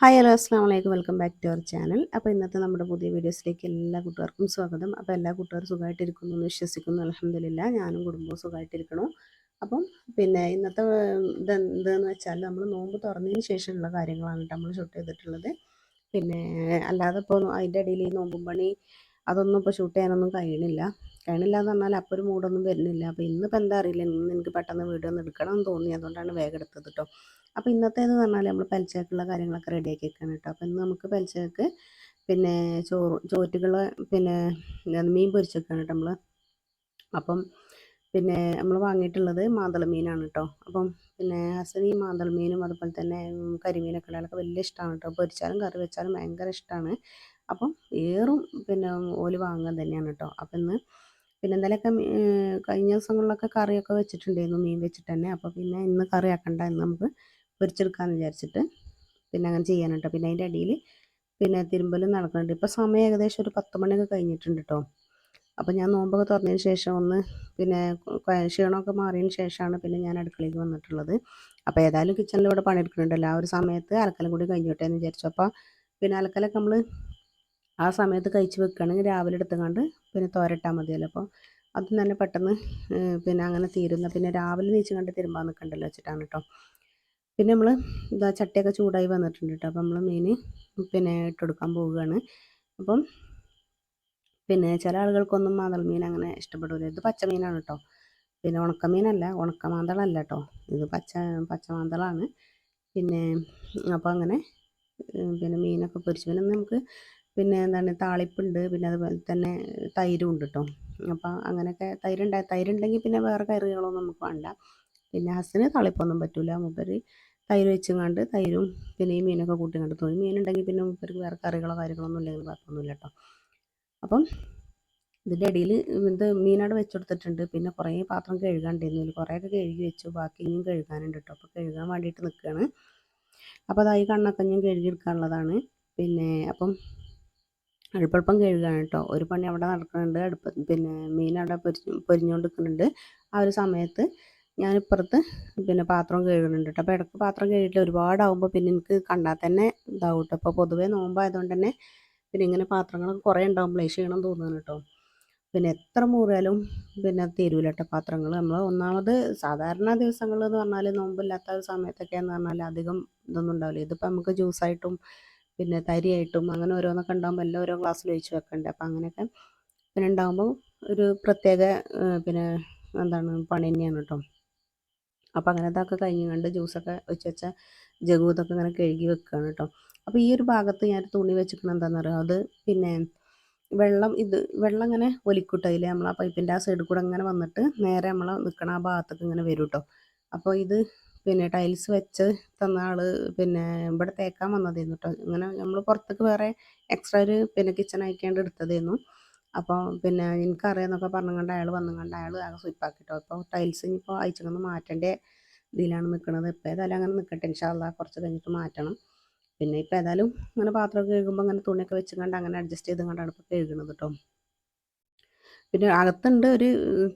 Hi hello അസ്സാം വലൈക്കും welcome back to our channel അപ്പോൾ ഇന്നത്തെ നമ്മുടെ പുതിയ വീഡിയോസിലേക്ക് എല്ലാ കൂട്ടുകാർക്കും സ്വാഗതം. അപ്പോൾ എല്ലാ കൂട്ടുകാരും സുഖമായിട്ടിരിക്കുന്നു എന്ന് വിശ്വസിക്കുന്നു. അലഹമില്ല ഞാനും കുടുംബവും സുഖമായിട്ടിരിക്കണു അപ്പം പിന്നെ ഇന്നത്തെ ഇത് എന്തെന്ന് വെച്ചാൽ നമ്മൾ നോമ്പ് തുറന്നതിന് ശേഷമുള്ള കാര്യങ്ങളാണ് നമ്മൾ ഷൂട്ട് ചെയ്തിട്ടുള്ളത്. പിന്നെ അല്ലാതെ ഇപ്പോൾ അതിന്റെ ഇടയിൽ ഈ നോമ്പും പണി അതൊന്നും ഇപ്പോൾ ഷൂട്ട് ചെയ്യാനൊന്നും കഴിയണില്ല. കഴിയണില്ല എന്ന് പറഞ്ഞാൽ അപ്പോൾ ഒരു മൂടൊന്നും വരുന്നില്ല. അപ്പോൾ ഇന്നിപ്പോൾ എന്താ അറിയില്ല. ഇന്ന് എനിക്ക് പെട്ടെന്ന് വീഡിയോ ഒന്ന് എടുക്കണം എന്ന് തോന്നി. അതുകൊണ്ടാണ് വേഗം എടുത്തത് കേട്ടോ അപ്പോൾ ഇന്നത്തേന്ന് പറഞ്ഞാൽ നമ്മൾ പലിച്ചക്കുള്ള കാര്യങ്ങളൊക്കെ റെഡിയാക്കി വെക്കണം കേട്ടോ അപ്പോൾ ഇന്ന് നമുക്ക് പലചരക്ക് പിന്നെ ചോറ് ചോറ്റുകൾ പിന്നെ മീൻ പൊരിച്ചേക്കാണ് കേട്ടോ നമ്മൾ അപ്പം പിന്നെ നമ്മൾ വാങ്ങിയിട്ടുള്ളത് മാന്തള മീനാണ് കേട്ടോ അപ്പം പിന്നെ ഹസന് ഈ മാന്തള മീനും അതുപോലെ തന്നെ കരിമീനൊക്കെ ഉള്ളതൊക്കെ വലിയ ഇഷ്ടമാണ് കേട്ടോ പൊരിച്ചാലും കറി വെച്ചാലും ഭയങ്കര ഇഷ്ടമാണ് അപ്പം ഏറും പിന്നെ ഓൽ വാങ്ങാൻ തന്നെയാണ് കേട്ടോ അപ്പം ഇന്ന് പിന്നെ ഇന്നലെയൊക്കെ കഴിഞ്ഞ ദിവസങ്ങളിലൊക്കെ കറിയൊക്കെ വെച്ചിട്ടുണ്ടായിരുന്നു മീൻ വെച്ചിട്ട് തന്നെ. അപ്പോൾ പിന്നെ ഇന്ന് കറി ആക്കണ്ട എന്ന് നമുക്ക് പൊരിച്ചെടുക്കാമെന്ന് വിചാരിച്ചിട്ട് പിന്നെ അങ്ങനെ ചെയ്യാൻ കേട്ടോ പിന്നെ അതിന്റെ അടിയിൽ പിന്നെ തിരുമ്പലും നടക്കുന്നുണ്ട്. ഇപ്പോൾ സമയം ഏകദേശം ഒരു പത്ത് മണിയൊക്കെ കഴിഞ്ഞിട്ടുണ്ട് കേട്ടോ അപ്പോൾ ഞാൻ നോമ്പൊക്കെ തുറന്നതിന് ശേഷം ഒന്ന് പിന്നെ ക്ഷീണമൊക്കെ മാറിയതിന് ശേഷമാണ് പിന്നെ ഞാൻ അടുക്കളയിലേക്ക് വന്നിട്ടുള്ളത്. അപ്പോൾ ഏതായാലും കിച്ചണിൽ ഇവിടെ പണിയെടുക്കുന്നുണ്ടല്ലോ ആ ഒരു സമയത്ത് അലക്കലും കൂടി കഴിഞ്ഞോട്ടെ എന്ന് വിചാരിച്ചു. അപ്പോൾ പിന്നെ അലക്കലൊക്കെ നമ്മൾ ആ സമയത്ത് കഴിച്ച് വെക്കുകയാണെങ്കിൽ രാവിലെ എടുത്തുകൊണ്ട് പിന്നെ തോരട്ടാൽ മതിയല്ലോ. അപ്പോൾ അതും തന്നെ പെട്ടെന്ന് പിന്നെ അങ്ങനെ തീരുന്ന പിന്നെ രാവിലെ നീച്ച് കണ്ട് തിരുമ്പാൻ നിൽക്കണ്ടല്ലോ വെച്ചിട്ടാണ് കേട്ടോ. പിന്നെ നമ്മൾ ഇതാ ചട്ടിയൊക്കെ ചൂടായി വന്നിട്ടുണ്ട് കേട്ടോ. അപ്പോൾ നമ്മൾ മീൻ പിന്നെ ഇട്ടെടുക്കാൻ പോവുകയാണ്. അപ്പം പിന്നെ ചില ആളുകൾക്കൊന്നും മാന്തൾ മീൻ അങ്ങനെ ഇഷ്ടപ്പെടില്ല ഇത് പച്ചമീനാണ് കേട്ടോ. പിന്നെ ഉണക്കമീനല്ല ഉണക്കമാന്തളല്ല കേട്ടോ. ഇത് പച്ച പച്ചമാന്തളാണ്. പിന്നെ അപ്പോൾ അങ്ങനെ പിന്നെ മീനൊക്കെ പൊരിച്ച്. പിന്നെ നമുക്ക് പിന്നെ എന്താണ് താളിപ്പുണ്ട് പിന്നെ അതുപോലെ തന്നെ തൈരും ഉണ്ട് കേട്ടോ അപ്പോൾ അങ്ങനെയൊക്കെ തൈരുണ്ട തൈരുണ്ടെങ്കിൽ പിന്നെ വേറെ കറികളൊന്നും നമുക്ക് വേണ്ട. പിന്നെ ഹസ്സിന് താളിപ്പൊന്നും പറ്റില്ല മൂപ്പര് തൈര് വെച്ചുകൊണ്ട് തൈരും പിന്നെ ഈ മീനൊക്കെ കൂട്ടി കണ്ട് തോന്നി മീനുണ്ടെങ്കിൽ പിന്നെ മൂപ്പർക്ക് വേറെ കറികളോ കാര്യങ്ങളൊന്നും ഇല്ലെങ്കിൽ കുഴപ്പമൊന്നുമില്ല കേട്ടോ അപ്പം ഇതിന്റെ ഇടയിൽ ഇത് മീനവിടെ വെച്ചെടുത്തിട്ടുണ്ട് പിന്നെ കുറേ പാത്രം കഴുകാണ്ടിരുന്നു കുറേയൊക്കെ കഴുകി വെച്ചു. ബാക്കി ഇനിയും കഴുകാനുണ്ട് കേട്ടോ അപ്പോൾ കഴുകാൻ വേണ്ടിയിട്ട് നിൽക്കുകയാണ്. അപ്പോൾ അതായി കണ്ണൊക്കെ ഞാൻ കഴുകിയെടുക്കാനുള്ളതാണ് പിന്നെ അപ്പം അടുപ്പൾപ്പം കഴുകുകയാണ് കേട്ടോ ഒരു പണി അവിടെ നടക്കുന്നുണ്ട്. അടുപ്പ പിന്നെ മീൻ അവിടെ പൊരി പൊരിഞ്ഞുകൊണ്ട് നിൽക്കുന്നുണ്ട് ആ ഒരു സമയത്ത് ഞാനിപ്പുറത്ത് പിന്നെ പാത്രം കഴുകുന്നുണ്ട് കേട്ടോ അപ്പോൾ ഇടയ്ക്ക് പാത്രം കഴുകിയിട്ട് ഒരുപാടാവുമ്പോൾ പിന്നെ എനിക്ക് കണ്ടാൽ തന്നെ ഇതാവും കേട്ടോ അപ്പോൾ പൊതുവേ നോമ്പായതുകൊണ്ട് തന്നെ പിന്നെ ഇങ്ങനെ പാത്രങ്ങളൊക്കെ കുറേ ഉണ്ടാകുമ്പോഴേ ക്ഷീണം തോന്നുന്നു കേട്ടോ പിന്നെ എത്ര മൂറിയാലും പിന്നെ തീരൂല കേട്ടോ പാത്രങ്ങൾ. നമ്മൾ ഒന്നാമത് സാധാരണ ദിവസങ്ങൾ എന്ന് പറഞ്ഞാൽ നോമ്പില്ലാത്ത സമയത്തൊക്കെ എന്ന് പറഞ്ഞാൽ അധികം ഇതൊന്നും ഉണ്ടാവില്ല. ഇതിപ്പോൾ നമുക്ക് ജ്യൂസായിട്ടും പിന്നെ തരിയായിട്ടും അങ്ങനെ ഓരോന്നൊക്കെ ഉണ്ടാകുമ്പോൾ എല്ലാം ഓരോ ഗ്ലാസ്സിൽ ഒഴിച്ച് വെക്കണ്ടേ. അപ്പം അങ്ങനെയൊക്കെ പിന്നെ ഉണ്ടാകുമ്പോൾ ഒരു പ്രത്യേക പിന്നെ എന്താണ് പണി തന്നെയാണ് കേട്ടോ അപ്പോൾ അങ്ങനത്തൊക്കെ കഴിഞ്ഞ് കണ്ട് ജ്യൂസൊക്കെ വെച്ച് വെച്ച ജഗൂതൊക്കെ ഇങ്ങനെ കഴുകി വെക്കുകയാണ് കേട്ടോ അപ്പോൾ ഈ ഒരു ഭാഗത്ത് ഞാൻ തുണി വെച്ചിരിക്കണം എന്താണെന്ന് അറിയാം? അത് പിന്നെ വെള്ളം ഇത് വെള്ളം ഇങ്ങനെ ഒലിക്കൂട്ടോ. അതിൽ നമ്മൾ ആ പൈപ്പിന്റെ ആ സൈഡിൽ കൂടെ ഇങ്ങനെ വന്നിട്ട് നേരെ നമ്മൾ നിൽക്കണ ആ ഭാഗത്തൊക്കെ ഇങ്ങനെ വരും കേട്ടോ അപ്പോൾ ഇത് പിന്നെ ടൈൽസ് വെച്ച് തന്ന ആൾ പിന്നെ ഇവിടെ തേക്കാൻ വന്നതായിരുന്നു കേട്ടോ ഇങ്ങനെ നമ്മൾ പുറത്തേക്ക് വേറെ എക്സ്ട്രാ ഒരു പിന്നെ കിച്ചൺ അയക്കേണ്ടി എടുത്തതായിരുന്നു അപ്പോൾ പിന്നെ എനിക്കറിയാമെന്നൊക്കെ പറഞ്ഞുകൊണ്ട് അയാൾ വന്നുകൊണ്ട് അയാൾ ആകെ സ്വിപ്പാക്കി കേട്ടോ അപ്പോൾ ടൈൽസ് ഇനിയിപ്പോൾ അയച്ചിട്ടൊന്ന് മാറ്റേണ്ട ഇതിലാണ് നിൽക്കുന്നത് ഇപ്പോൾ ഏതായാലും അങ്ങനെ നിൽക്കട്ടെ ഇൻഷാല്ല കുറച്ച് കഴിഞ്ഞിട്ട് മാറ്റണം. പിന്നെ ഇപ്പോൾ ഏതായാലും അങ്ങനെ പാത്രമൊക്കെ കഴുകുമ്പോൾ അങ്ങനെ തുണിയൊക്കെ വെച്ചുകൊണ്ട് അങ്ങനെ അഡ്ജസ്റ്റ് ചെയ്ത് കണ്ടാണ് ഇപ്പോൾ കഴുകുന്നത് കേട്ടോ പിന്നെ അകത്തുണ്ട് ഒരു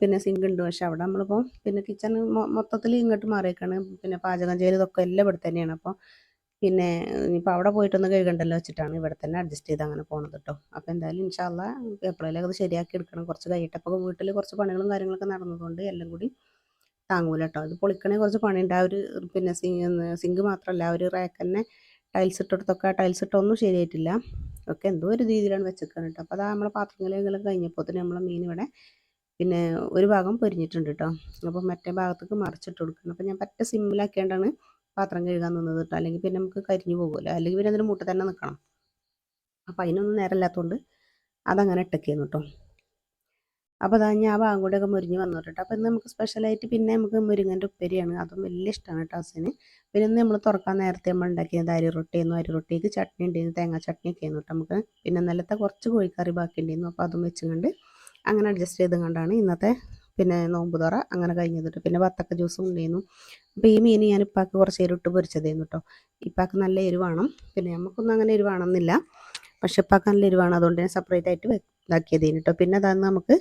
പിന്നെ സിങ്ക് ഉണ്ട് പക്ഷെ അവിടെ നമ്മളിപ്പോൾ പിന്നെ കിച്ചൺ മൊത്തത്തിൽ ഇങ്ങോട്ട് മാറിയേക്കാണ്. പിന്നെ പാചകം ചെയ്തതൊക്കെ എല്ലാം ഇവിടെ തന്നെയാണ്. അപ്പോൾ പിന്നെ ഇനിയിപ്പോൾ അവിടെ പോയിട്ടൊന്ന് കഴുകണ്ടല്ലോ വെച്ചിട്ടാണ് ഇവിടെ തന്നെ അഡ്ജസ്റ്റ് ചെയ്ത് അങ്ങനെ പോണത് കേട്ടോ അപ്പോൾ എന്തായാലും ഇൻഷാല്ല എപ്പോഴേലും അത് ശരിയാക്കി എടുക്കണം. കുറച്ച് കഴിയട്ടെ അപ്പോൾ വീട്ടിൽ കുറച്ച് പണികളും കാര്യങ്ങളൊക്കെ നടന്നതുകൊണ്ട് എല്ലാം കൂടി താങ്ങൂല കേട്ടോ ഇത് പൊളിക്കണേ കുറച്ച് പണിയുണ്ട്. ആ ഒരു പിന്നെ സിങ്ക് സിങ്ക് മാത്രമല്ല ആ ഒരു റാക്ക് തന്നെ ടൈൽസ് ഇട്ടെടുത്തൊക്കെ ടൈൽസ് ഇട്ടൊന്നും ശരിയായിട്ടില്ല. ഒക്കെ എന്തോ ഒരു രീതിയിലാണ് വെച്ചേക്കുന്നത് കേട്ടോ അപ്പോൾ അതാ നമ്മളെ പാത്രങ്ങളെങ്കിലും കഴിഞ്ഞപ്പോൾ തന്നെ നമ്മളെ മീൻ ഇവിടെ പിന്നെ ഒരു ഭാഗം പൊരിഞ്ഞിട്ടുണ്ട് കേട്ടോ അപ്പോൾ മറ്റേ ഭാഗത്തേക്ക് മറിച്ചിട്ട് കൊടുക്കണം. അപ്പോൾ ഞാൻ പറ്റ സിമ്പിളാക്കിയാണ്ടാണ് പാത്രം കഴുകാൻ നിന്നത് കേട്ടോ അല്ലെങ്കിൽ പിന്നെ നമുക്ക് കരിഞ്ഞു പോകുമല്ലോ അല്ലെങ്കിൽ പിന്നെ അതിന് മുട്ട തന്നെ നിൽക്കണം അപ്പോൾ അതിനൊന്നും നേരമില്ലാത്തതുകൊണ്ട് അതങ്ങനെ ഇട്ടൊക്കെയാണ് കേട്ടോ അപ്പോൾ അതാ ഞാൻ ആ ഭാഗം കൂടെയൊക്കെ മുരിഞ്ഞ് വന്നു കേട്ടോ അപ്പോൾ ഇന്ന് നമുക്ക് സ്പെഷ്യലായിട്ട് പിന്നെ നമുക്ക് മുരിങ്ങന്റെ ഉപ്പേരിയാണ്. അതും വലിയ ഇഷ്ടമാണ് കേട്ടോ അസിന് പിന്നെ ഇന്ന് നമ്മൾ തുറക്കാൻ നേരത്തെ നമ്മൾ ഉണ്ടാക്കിയത് അരി റൊട്ടിയായിരുന്നു അരി റൊട്ടിക്ക് ചട്നി ഉണ്ടായിരുന്നു. തേങ്ങാ ചട്നി ഒക്കെ ആയിരുന്നു കേട്ടോ നമുക്ക്. പിന്നെ ഇന്നലത്തെ കുറച്ച് കോഴിക്കറി ബാക്കി ഉണ്ടായിരുന്നു. അപ്പോൾ അതും വെച്ചുകൊണ്ട് അങ്ങനെ അഡ്ജസ്റ്റ് ചെയ്ത് കണ്ടാണ് ഇന്നത്തെ പിന്നെ നോമ്പ് തുറ അങ്ങനെ കഴിഞ്ഞത് പിന്നെ വത്തക്ക ജ്യൂസും ഉണ്ടായിരുന്നു. അപ്പോൾ ഈ മീൻ ഞാൻ ഇപ്പാക്ക് കുറച്ച് എരിട്ട് പൊരിച്ചതായിരുന്നു കേട്ടോ ഇപ്പാക്ക് നല്ല എരിവാണം. പിന്നെ നമുക്കൊന്നും അങ്ങനെ എരിവാണമെന്നില്ല പക്ഷെ ഇപ്പാക്ക് നല്ല എരിവാണ്. അതുകൊണ്ട് ഞാൻ സെപ്പറേറ്റ് ആയിട്ട് ഇതാക്കിയതേന് കേട്ടോ പിന്നെ അതാണ് നമുക്ക്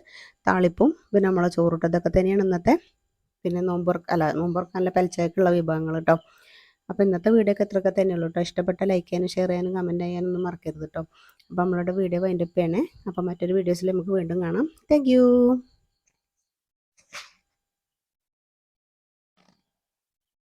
താളിപ്പും പിന്നെ നമ്മളെ ചോറിട്ട് ഇതൊക്കെ തന്നെയാണ് ഇന്നത്തെ. പിന്നെ നോമ്പുറക്ക് അല്ല നോമ്പുറക്ക് നല്ല പലിച്ചയ്ക്കുള്ള വിഭവങ്ങൾ കേട്ടോ അപ്പോൾ ഇന്നത്തെ വീഡിയോ ഒക്കെ ഇത്രയൊക്കെ തന്നെയുള്ളൂ കേട്ടോ ഇഷ്ടപ്പെട്ട ലൈക്ക് ചെയ്യാനും ഷെയർ ചെയ്യാനും കമന്റ് ചെയ്യാനും ഒന്നും മറക്കരുത് കേട്ടോ അപ്പോൾ നമ്മളുടെ വീഡിയോ വൈൻഡപ്പ് ചെയ്യണേ. അപ്പോൾ മറ്റൊരു വീഡിയോസിൽ നമുക്ക് വീണ്ടും കാണാം. താങ്ക്